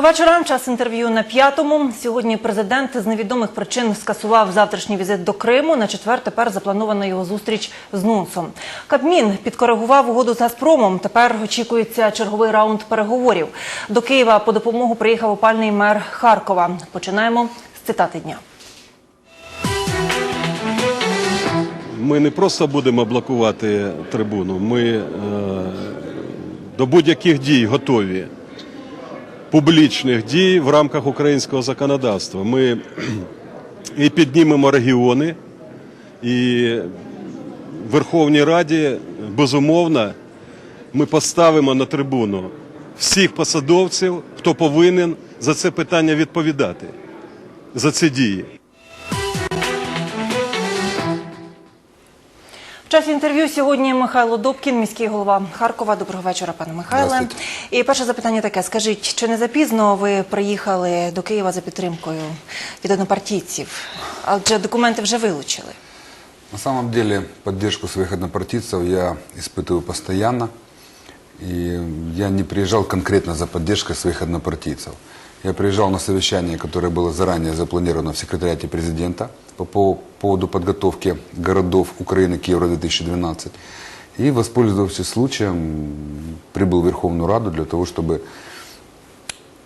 Доброго вечора. Час інтерв'ю на п'ятому. Сьогодні президент з невідомих причин скасував завтрашній візит до Криму. На четвер тепер запланована його зустріч з Нунсом. Кабмін підкоригував угоду з Газпромом. Тепер очікується черговий раунд переговорів. До Києва по допомогу приїхав опальний мер Харкова. Починаємо з цитати дня. Ми не просто будемо блокувати трибуну, ми е, до будь-яких дій готові. Публічних дій в рамках українського законодавства. Ми і піднімемо регіони, і в Верховній Раді, безумовно, ми поставимо на трибуну всіх посадовців, хто повинен за це питання відповідати, за ці дії. В часі інтерв'ю сьогодні Михайло Добкін, міський голова Харкова. Доброго вечора, пане Михайле. І перше запитання таке: скажіть, чи не запізно ви приїхали до Києва за підтримкою від однопартійців? Адже документи вже вилучили. На самом деле поддержку своих однопартийцев я испытываю постоянно. И я не приезжал конкретно за поддержкой своих однопартийцев. Я приезжал на совещание, которое было заранее запланировано в секретариате президента по по поводу подготовки городов Украины к Евро-2012. И, воспользовавшись случаем, прибыл в Верховную Раду для того, чтобы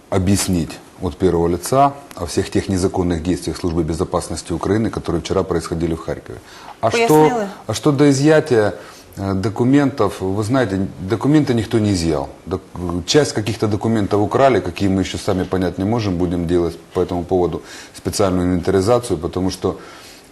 объяснить от первого лица о всех тех незаконных действиях Службы безопасности Украины, которые вчера происходили в Харькове. А что, Пояснили? а что до изъятия э, документов, вы знаете, документы никто не изъял. Док- Часть каких-то документов украли, какие мы еще сами понять не можем, будем делать по этому поводу специальную инвентаризацию, потому что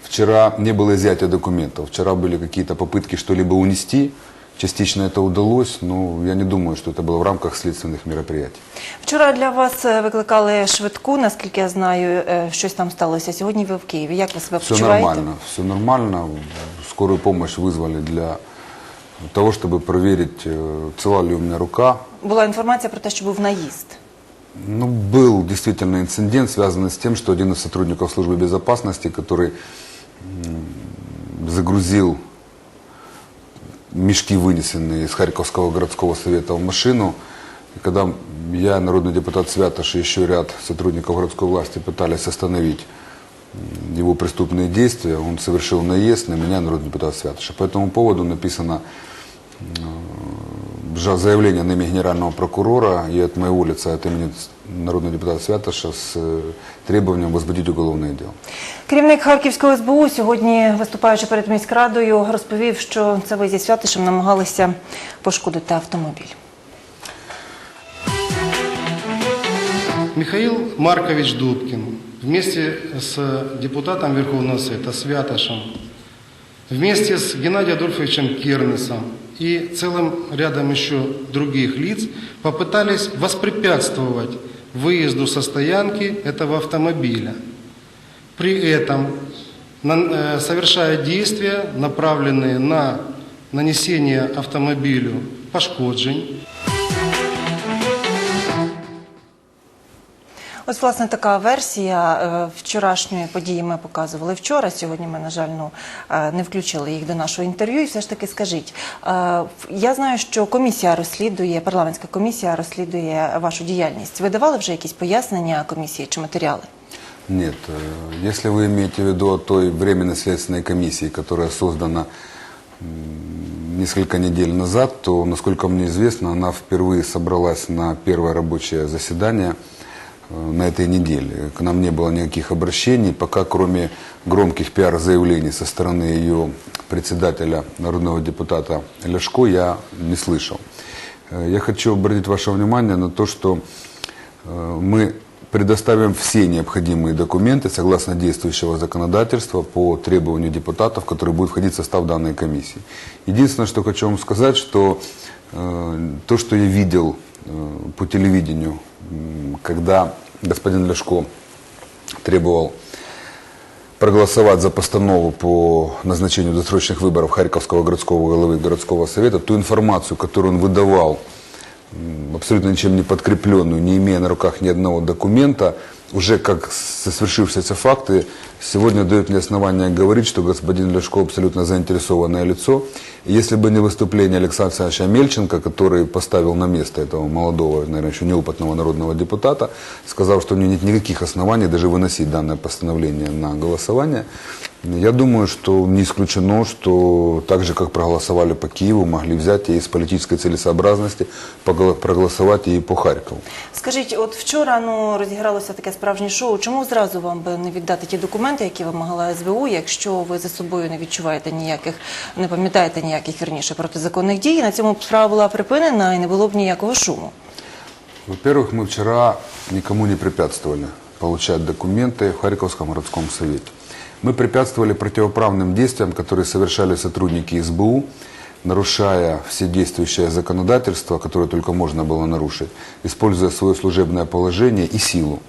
вчера не было изъятия документов, вчера были какие-то попытки что-либо унести, частично это удалось, но я не думаю, что это было в рамках следственных мероприятий. Вчора для вас е, викликали швидку, наскільки я знаю, е, щось там сталося. Сьогодні ви в Києві. Як ви себе Все почуваєте? нормально, все нормально. Скорую помощь вызвали для того, чтобы проверить, э, цела ли у меня рука. Була інформація про те, що був наїзд. Ну, был действительно инцидент, связанный с тем, что один из сотрудников службы безопасности, который м, загрузил мешки, вынесенные из Харьковского городского совета в машину, и когда я, народный депутат Святош и еще ряд сотрудников городской власти пытались остановить м, его преступные действия, он совершил наезд на меня, народный депутат Святоша. По этому поводу написано жа- заявление на имя генерального прокурора и от моего лица, от имени народного депутата Святоша с э, требованием возбудить уголовное дело. Керівник Харківського СБУ сьогодні, виступаючи перед міськрадою, розповів, що це ви зі Святишем намагалися пошкодити автомобіль. Михаил Маркович Дудкин вместе с депутатом Верховного Совета Святошем, вместе с Геннадием Адольфовичем Кернесом и целым рядом еще других лиц попытались воспрепятствовать выезду со стоянки этого автомобиля. При этом э, совершая действия, направленные на нанесение автомобилю пошкоджень, Ось, власне, така версія е, вчорашньої події ми показували вчора. Сьогодні ми, на жаль, ну, е, не включили їх до нашого інтерв'ю. І все ж таки скажіть, е, в- я знаю, що комісія розслідує, парламентська комісія розслідує вашу діяльність. Ви давали вже якісь пояснення комісії чи матеріали? Нет, э, если вы имеете в виду о той временной следственной комиссии, которая создана м, несколько недель назад, то, насколько мне известно, она впервые собралась на первое рабочее заседание э, на этой неделе. К нам не было никаких обращений, пока кроме громких пиар-заявлений со стороны ее председателя, народного депутата Ляшко, я не слышал. Э, Я хочу обратить ваше внимание на то, что Э, мы предоставим все необходимые документы согласно действующего законодательства по требованию депутатов, которые будут входить в состав данной комиссии. Единственное, что хочу вам сказать, что э, то, что я видел э, по телевидению, когда господин Ляшко требовал проголосовать за постанову по назначению досрочных выборов Харьковского городского головы городского совета, ту информацию, которую он выдавал, абсолютно ничем не подкрепленную, не имея на руках ни одного документа, уже как свершившиеся факты, сегодня дают мне основания говорить, что господин Ляшко абсолютно заинтересованное лицо. И если бы не выступление Александра Александровича Мельченко, который поставил на место этого молодого, наверное, еще неопытного народного депутата, сказав, что у него нет никаких оснований даже выносить данное постановление на голосование, я думаю, что не исключено, что так же, как проголосовали по Киеву, могли взять и из политической целесообразности поголо- проголосовать и по Харькову. Скажіть, от вчора ну розігралося таке справжнє шоу. Чому зразу вам би не віддати ті документи, які вимагала СБУ, якщо ви за собою не відчуваєте ніяких, не пам'ятаєте ніяких вірніше протизаконних дій? І на цьому б справа була припинена і не було б ніякого шуму. Во-первых, мы вчера никому не препятствовали получать документы в Харьковском городском совете. Мы препятствовали противоправным действиям, которые совершали сотрудники СБУ, нарушая все действующее законодательство, которое только можно было нарушить, используя свое служебное положение и силу.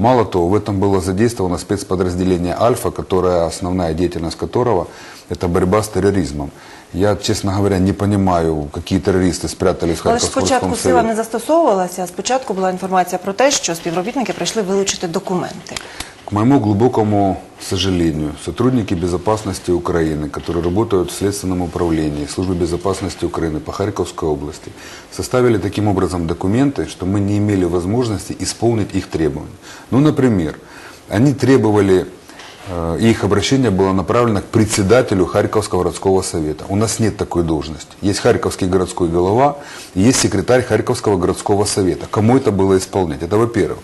Мало того, в этом было задействовано спецподразделение «Альфа», которая, основная деятельность которого – это борьба с терроризмом. Я, честно говоря, не понимаю, какие террористы спрятались в Але ж Харьковском спочатку городском сила совете. не застосовувалася. Спочатку була інформація про те, що співробітники прийшли вилучити документи. Моему глубокому сожалению, сотрудники безопасности Украины, которые работают в Следственном управлении Службы безопасности Украины по Харьковской области, составили таким образом документы, что мы не имели возможности исполнить их требования. Ну, например, они требовали, э, и их обращение было направлено к председателю Харьковского городского совета. У нас нет такой должности. Есть Харьковский городской голова, есть секретарь Харьковского городского совета. Кому это было исполнять? Это во-первых.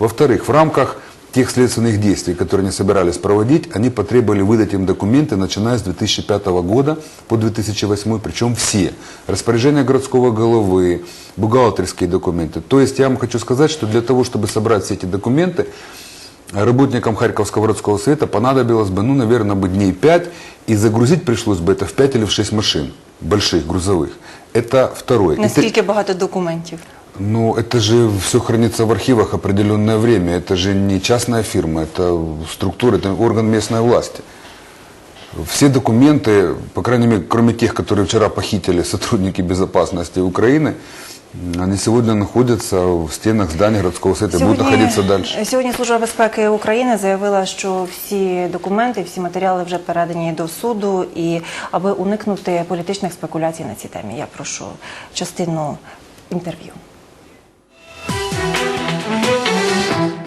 Во-вторых, в рамках тех следственных действий, которые они собирались проводить, они потребовали выдать им документы, начиная с 2005 года по 2008, причем все. Распоряжение городского головы, бухгалтерские документы. То есть я вам хочу сказать, что для того, чтобы собрать все эти документы, работникам Харьковского городского совета понадобилось бы, ну, наверное, бы дней 5, и загрузить пришлось бы это в 5 или в 6 машин, больших, грузовых. Это второе. Тре- Наскільки багато документів? ну, это же все хранится в архивах определенное время. Это же не частная фирма, это структура, это орган местной власти. Все документы, по крайней мере, кроме тех, которые вчера похитили сотрудники безопасности Украины, м, они сегодня находятся в стенах здания городского совета, будут находиться дальше. Сьогодні Служба безпеки України заявила, що всі документи, всі матеріали вже передані до суду, і аби уникнути політичних спекуляцій на цій темі, я прошу частину інтерв'ю.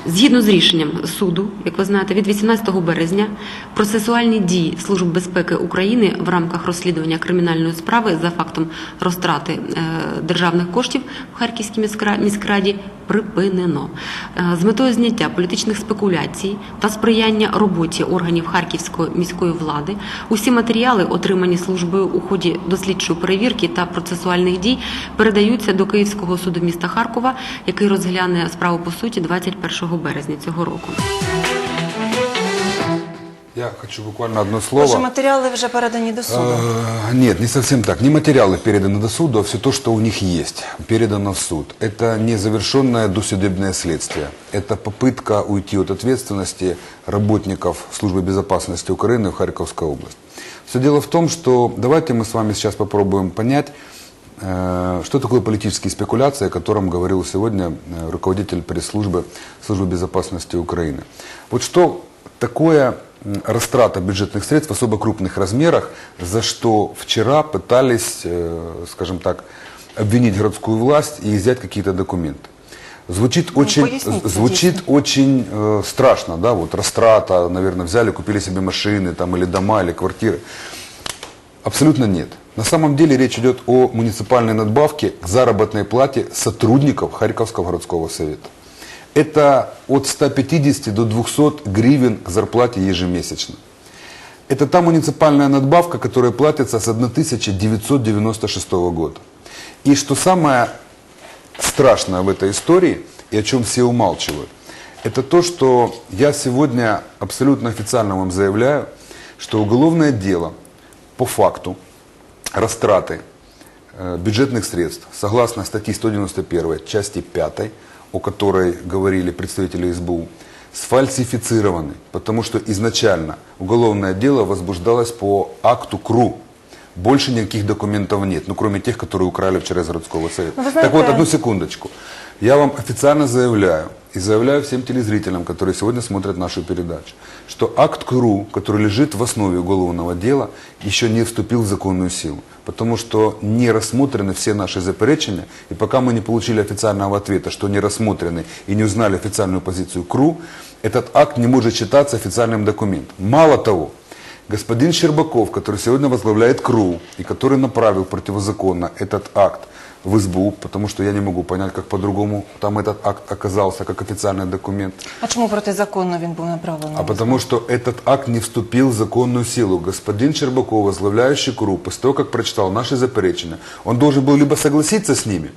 Згідно з рішенням суду, як ви знаєте, від 18 березня процесуальні дії Служби безпеки України в рамках розслідування кримінальної справи за фактом розтрати е, державних коштів в Харківській міськра- міськраді припинено Е, з метою зняття політичних спекуляцій та сприяння роботі органів Харківської міської влади. Усі матеріали, отримані службою у ході дослідчої перевірки та процесуальних дій, передаються до Київського суду міста Харкова, який розгляне справу по суті 21 березня цього року. Я хочу буквально одно слово. Отже, матеріали вже передані до суду. Э, Нет, не совсем так. Не материалы переданы до суда, а все то, что у них есть, передано в суд. Это незавершенное досудебное следствие. Это попытка уйти от ответственности работников Службы безопасности Украины в Харьковской области. Все дело в том, что давайте мы с вами сейчас попробуем понять, э, что такое политические спекуляции, о котором говорил сегодня э, руководитель пресс-службы Службы безопасности Украины. Вот что такое растрата бюджетных средств в особо крупных размерах, за что вчера пытались, э, скажем так, обвинить городскую власть и изъять какие-то документы. Звучит очень, поясните, звучит очень э, страшно, да, вот растрата, наверное, взяли, купили себе машины там, или дома, или квартиры. Абсолютно нет. На самом деле речь идет о муниципальной надбавке к заработной плате сотрудников Харьковского городского совета. Это от 150 до 200 гривен к зарплате ежемесячно. Это та муниципальная надбавка, которая платится с 1996 года. И что самое страшное в этой истории, и о чем все умалчивают, это то, что я сегодня абсолютно официально вам заявляю, что уголовное дело по факту растраты э, бюджетных средств, согласно статье 191, части 5, о которой говорили представители СБУ, сфальсифицированы, потому что изначально уголовное дело возбуждалось по акту КРУ. Больше никаких документов нет, ну кроме тех, которые украли вчера из городского совета. Ну, вы так вот, знаете- одну секундочку. Я вам официально заявляю, и заявляю всем телезрителям, которые сегодня смотрят нашу передачу, что акт КРУ, который лежит в основе уголовного дела, еще не вступил в законную силу. потому что не рассмотрены все наши заперечения, и пока мы не получили официального ответа, что не рассмотрены и не узнали официальную позицию КРУ, этот акт не может считаться официальным документом. Мало того, господин Щербаков, который сегодня возглавляет КРУ и который направил противозаконно этот акт в СБУ, потому что я не могу понять, как по-другому там этот акт оказался как официальный документ, А чому протизаконно він був направлений? а потому что этот акт не вступил в законную силу. Господин Щербаков, возглавляющий КРУ, после того, как прочитал наши заперечения, он должен был либо согласиться с ними,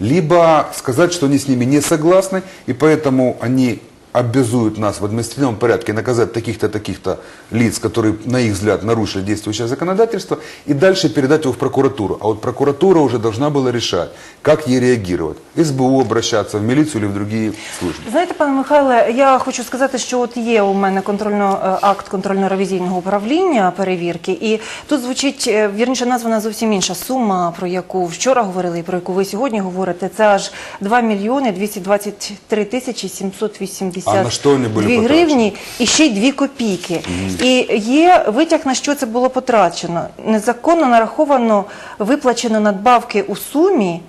либо сказать, что они с ними не согласны, и поэтому они обязуют нас в административном порядке наказать таких-то, таких-то лиц, которые, на их взгляд, нарушили действующее законодательство, и дальше передать его в прокуратуру. А вот прокуратура уже должна была решать, как ей реагировать. СБУ обращаться, в милицию или в другие службы. Знаєте, пане Михайле, я хочу сказати, що от є у мене контрольно е, акт контрольно-ревізійного управління перевірки, і тут звучить е, вірніше названа зовсім інша сума, про яку вчора говорили і про яку ви сьогодні говорите. Це аж 2 мільйони 223 тисячі 782 а на що вони були гривні і ще й 2 копійки. І є витяг на що це було потрачено. Незаконно нараховано виплачено надбавки у сумі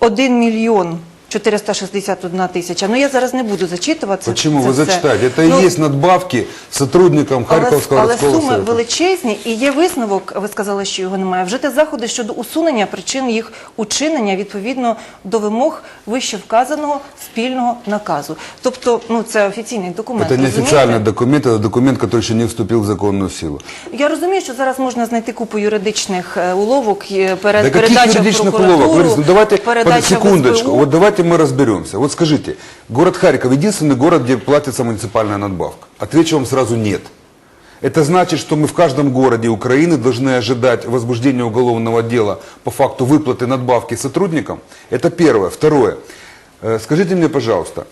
1 мільйон 461 тисяча. Ну я зараз не буду зачитувати. Почему? це Вы все. зачитайте. Это Ну, и есть надбавки сотрудникам але, Харьковского але городского суми совета. величезні, і є висновок, ви сказали, що його немає. Вжити заходи щодо усунення причин їх учинення відповідно до вимог вище вказаного спільного наказу. Тобто, ну це офіційний документ. Это не розумієте? официальный документ, это документ, который еще не вступил в законную силу. Я розумію, що зараз можна знайти купу юридичних е, уловок е, перед Да каких передача в юридичных прокуратуру, уловок? Лариса, ну давайте передача под в секундочку. СБУ. Вот давайте мы разберемся. Вот скажите, город Харьков единственный город, где платится муниципальная надбавка? Отвечу вам сразу нет. Это значит, что мы в каждом городе Украины должны ожидать возбуждения уголовного дела по факту выплаты надбавки сотрудникам? Это первое. Второе. Э, Скажите мне, пожалуйста,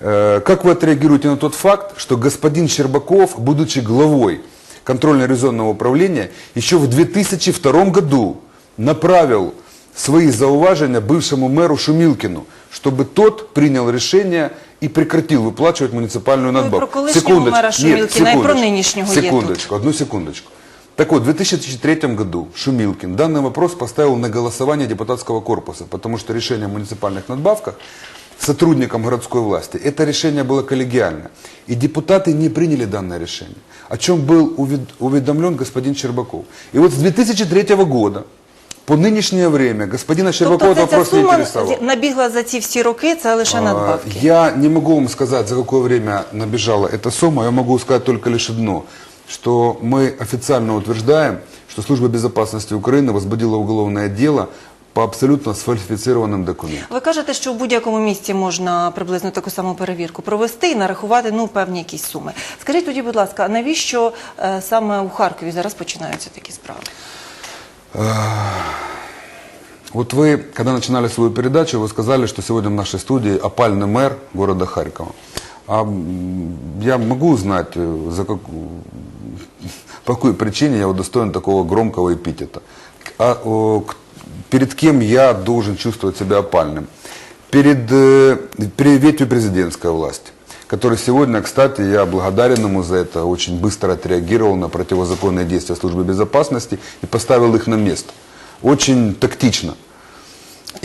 э, как вы отреагируете на тот факт, что господин Щербаков, будучи главой контрольно-резонного управления, еще в 2002 году направил свои зауважения бывшему мэру Шумилкину, чтобы тот принял решение и прекратил выплачивать муниципальную Ну, надбавку. про колишнего мэра Шумилкина, и про нынешнего Секундочку, одну секундочку. Так вот, в 2003 году Шумилкин данный вопрос поставил на голосование депутатского корпуса, потому что решение о муниципальных надбавках сотрудникам городской власти, это решение было коллегиальное. И депутаты не приняли данное решение, о чем был увед- уведомлен господин Щербаков. И вот с 2003 года по нынешнее время господина Щербакова Тобто этот це ця вопрос не сума интересовал. набігла за ці всі роки, це лише А, надбавки. Я не могу вам сказать, за какое время набежала эта сумма. Я могу сказать только лишь одно, что мы официально утверждаем, что Служба безопасности Украины возбудила уголовное дело по абсолютно сфальсифицированным документам. Ви кажете, що в будь-якому місці можна приблизно таку саму перевірку провести і нарахувати ну, певні якісь суми. Скажіть тоді, будь ласка, а навіщо е, саме у Харкові зараз починаються такі справи? Вот вы, когда начинали свою передачу, вы сказали, что сегодня в нашей студии опальный мэр города Харькова. А я могу узнать, э, за как- по какой причине я удостоен такого громкого эпитета? А, о, перед кем я должен чувствовать себя опальным? Перед, э, перед ветвью президентской власти, который сегодня, кстати, я благодарен ему за это, очень быстро отреагировал на противозаконные действия службы безопасности и поставил их на место. Очень тактично.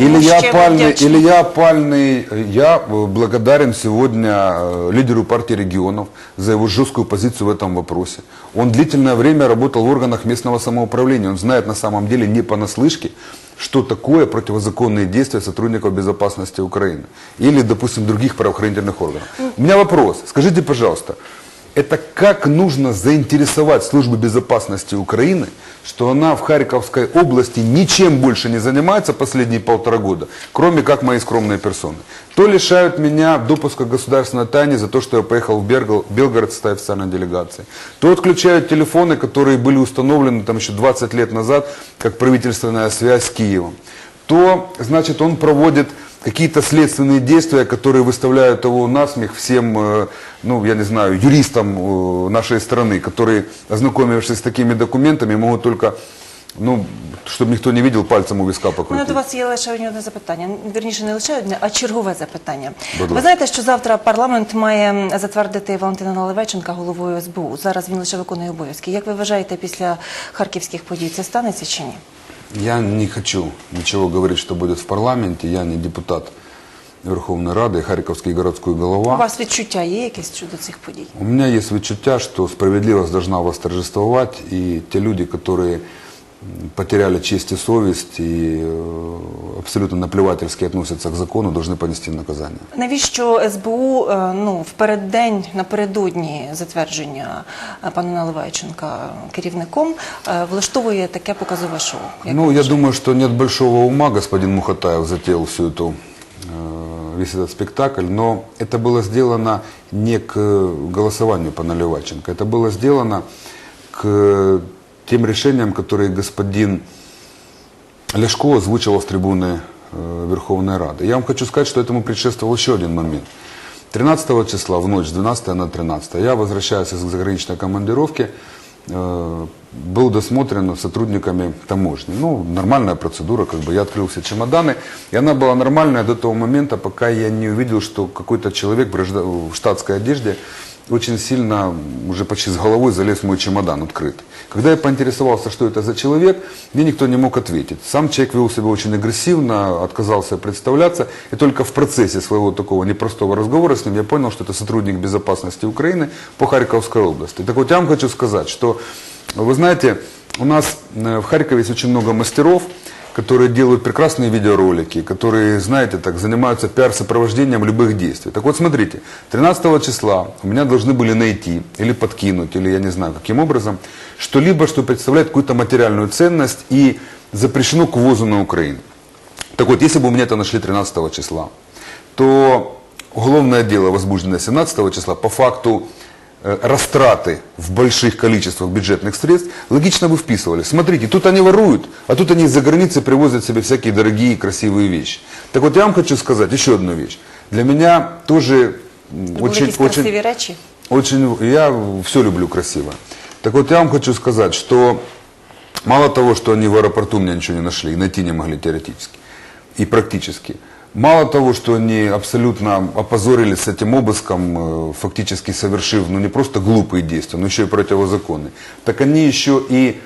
Или я, опальный, или я опальный, я э, благодарен сегодня э, лидеру партии регионов за его жесткую позицию в этом вопросе. Он длительное время работал в органах местного самоуправления. Он знает на самом деле не понаслышке, что такое противозаконные действия сотрудников безопасности Украины. Или, допустим, других правоохранительных органов. У меня вопрос. Скажите, пожалуйста, это как нужно заинтересовать службу безопасности Украины, что она в Харьковской области ничем больше не занимается последние полтора года, кроме как моей скромной персоны. То лишают меня допуска государственной тайне за то, что я поехал в Бергл- Белгород составе официальной делегации. То отключают телефоны, которые были установлены там еще 20 лет назад, как правительственная связь с Киевом. То, значит, он проводит какие-то следственные действия, которые выставляют его на смех всем, э, ну, я не знаю, юристам э, нашей страны, которые, ознакомившись с такими документами, могут только Ну, чтобы никто не видел, пальцем у виска У мене покрутить. до вас є лише одне запитання. Вірніше, не лише одне, а чергове запитання. Будь Ви ласка. знаєте, що завтра парламент має затвердити Валентина Наливайченка головою СБУ. Зараз він лише виконує обов'язки. Як ви вважаєте, після харківських подій це станеться чи ні? Я не хочу ничего говорить, что будет в парламенте. Я не депутат Верховной Рады, Харьковский городской голова. У вас відчуття є якесь щодо цих подій? У меня есть відчуття, что справедливость должна восторжествовать, и те люди, которые потеряли честь и совесть и э, абсолютно наплевательски относятся к закону, должны понести наказание. Навіщо СБУ е, ну, в переддень, напередодні затвердження е, пана Наливайченка керівником е, влаштовує таке показове шоу? Як ну, ви я вважаєте? думаю, что нет большого ума, господин Мухатаев затеял всю эту, э, весь этот спектакль, но это было сделано не к голосованию по Наливайченко, это было сделано к тем решениям, которые господин Ляшко озвучивал с трибуны э, Верховной Рады. Я вам хочу сказать, что этому предшествовал еще один момент. 13 числа в ночь с 12 на 13 я, возвращаясь из заграничной командировки, э, был досмотрен сотрудниками таможни. Ну, нормальная процедура, как бы я открыл все чемоданы, и она была нормальная до того момента, пока я не увидел, что какой-то человек в в штатской одежде очень сильно, уже почти с головой залез в мой чемодан открытый. Когда я поинтересовался, что это за человек, мне никто не мог ответить. Сам человек вел себя очень агрессивно, отказался представляться, и только в процессе своего такого непростого разговора с ним я понял, что это сотрудник безопасности Украины по Харьковской области. Так вот, я вам хочу сказать, что, вы знаете, у нас э, в Харькове есть очень много мастеров, которые делают прекрасные видеоролики, которые, знаете, так занимаются пиар-сопровождением любых действий. Так вот, смотрите, 13 числа у меня должны были найти или подкинуть, или я не знаю каким образом, что-либо, что представляет какую-то материальную ценность и запрещено к ввозу на Украину. Так вот, если бы у меня это нашли 13 числа, то уголовное дело возбуждено 17 числа по факту э, растраты в больших количествах бюджетных средств, логично бы вписывали. Смотрите, тут они воруют, а тут они из-за границы привозят себе всякие дорогие красивые вещи. Так вот, я вам хочу сказать еще одну вещь. Для меня тоже м, Це були очень, якісь очень, красиві речі? очень, я все люблю красиво. Так вот, я вам хочу сказать, что мало того, что они в аэропорту меня ничего не нашли, и найти не могли теоретически и практически, мало того, что они абсолютно опозорились с этим обыском, э, фактически совершив, ну не просто глупые действия, но еще и противозаконные, так они еще и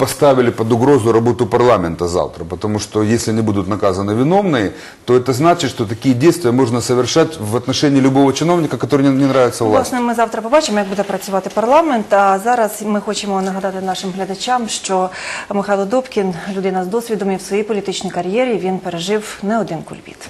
поставили под угрозу работу парламента завтра, потому что если не будут наказаны виновные, то это значит, что такие действия можно совершать в отношении любого чиновника, который не, не нравится власти. Власне, ми завтра побачимо, як буде працювати парламент. А зараз ми хочемо нагадати нашим глядачам, що Михайло Добкін, людина з досвідом і в своїй політичній кар'єрі, він пережив не один кульбіт.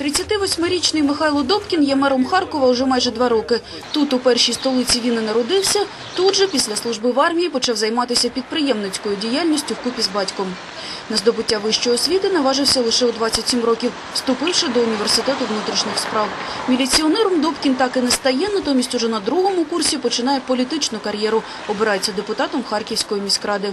38-річний Михайло Добкін є мером Харкова уже майже два роки. Тут, у першій столиці, він і народився. Тут же, після служби в армії, почав займатися підприємницькою діяльністю вкупі з батьком. На здобуття вищої освіти наважився лише у 27 років, вступивши до університету внутрішніх справ. Міліціонером Добкін так і не стає, натомість уже на другому курсі починає політичну кар'єру. Обирається депутатом Харківської міськради.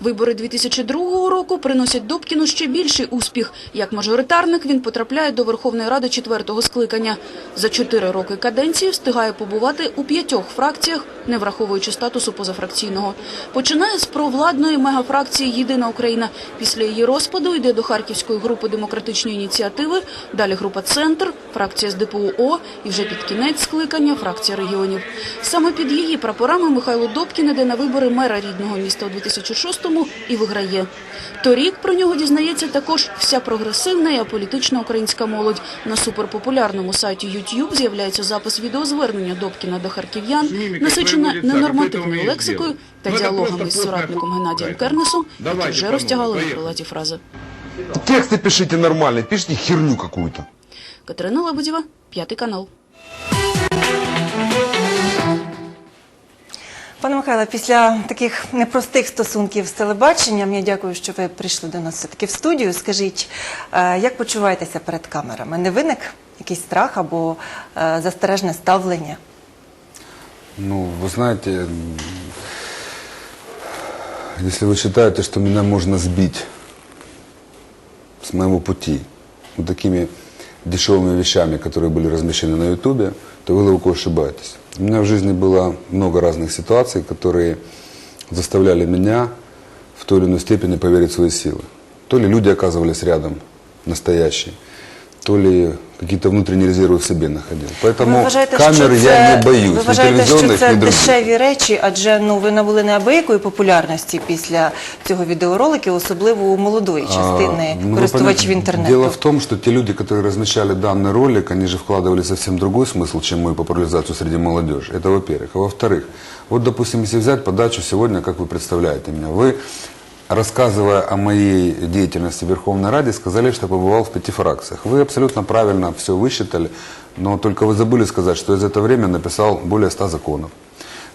Вибори 2002 року приносять Добкіну ще більший успіх. Як мажоритарник він потрапляє до Верховної Ради четвертого скликання. За чотири роки каденції встигає побувати у п'ятьох фракціях, не враховуючи статусу позафракційного. Починає з провладної мегафракції «Єдина Україна». Після її розпаду йде до Харківської групи демократичної ініціативи, далі група «Центр», фракція з ДПУО і вже під кінець скликання фракція регіонів. Саме під її прапорами Михайло Добкін іде на вибори мера рідного міста у 2006-му і виграє. Торік про нього дізнається також вся прогресивна і аполітична українська молодь. На суперпопулярному сайті YouTube з'являється запис відеозвернення Добкіна до харків'ян, насичена ненормативною лексикою та діалогами із соратником Геннадієм Кернесом, які вже розтягали на крилаті фрази. Тексти пишіть нормально, пишіть херню какую-то. Катерина Лебедєва, п'ятий канал. Пане Михайле, після таких непростих стосунків з телебаченням, я дякую, що ви прийшли до нас все-таки в студію. Скажіть, е, як почуваєтеся перед камерами? Не виник якийсь страх або е, застережне ставлення? Ну, вы знаете, м, если вы считаете, что меня можно сбить с моего пути вот такими дешевыми вещами, которые были размещены на Ютубе, то вы глубоко ошибаетесь. У меня в жизни было много разных ситуаций, которые заставляли меня в той или иной степени поверить в свои силы. То ли люди оказывались рядом, настоящие, то ли какие-то внутренние резервы в себе находил. Поэтому ви вважаєте, камеры що я це, не боюсь, ви ни вважаєте, що телевизионных, це ни других. дешеві речі, адже ну ви набули неабиякої популярності після цього відеороликів, особливо у молодої частини А, ну, вы користувачів понимаете, інтернету. Дело в том, что те люди, которые размещали данный ролик, они же вкладывали совсем другой смысл, чем мою популяризацию среди молодежи. Это во-первых. А во-вторых, вот, допустим, если взять подачу сегодня, как вы представляете меня, вы, рассказывая о моей деятельности в Верховной Раде, сказали, что побывал в пяти фракциях. Вы абсолютно правильно все высчитали, но только вы забыли сказать, что я за это время написал более 100 законов.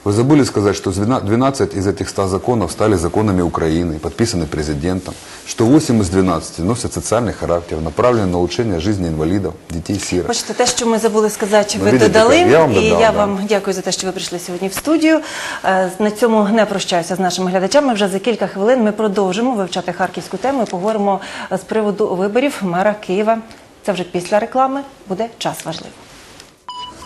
Вы забыли сказать, что 12 из этих 100 законов стали законами Украины, подписаны президентом, что 8 из 12 носят социальный характер, направлены на улучшение жизни инвалидов, детей сирот. Бачите, те, що ми забули сказати, Ну, ви видите, додали. як я вам і додав, я да. вам дякую за те, що ви прийшли сьогодні в студію. Е, На цьому не прощаюся з нашими глядачами. Вже за кілька хвилин ми продовжимо вивчати харківську тему і поговоримо з приводу виборів мера Києва. Це вже після реклами буде час важливо.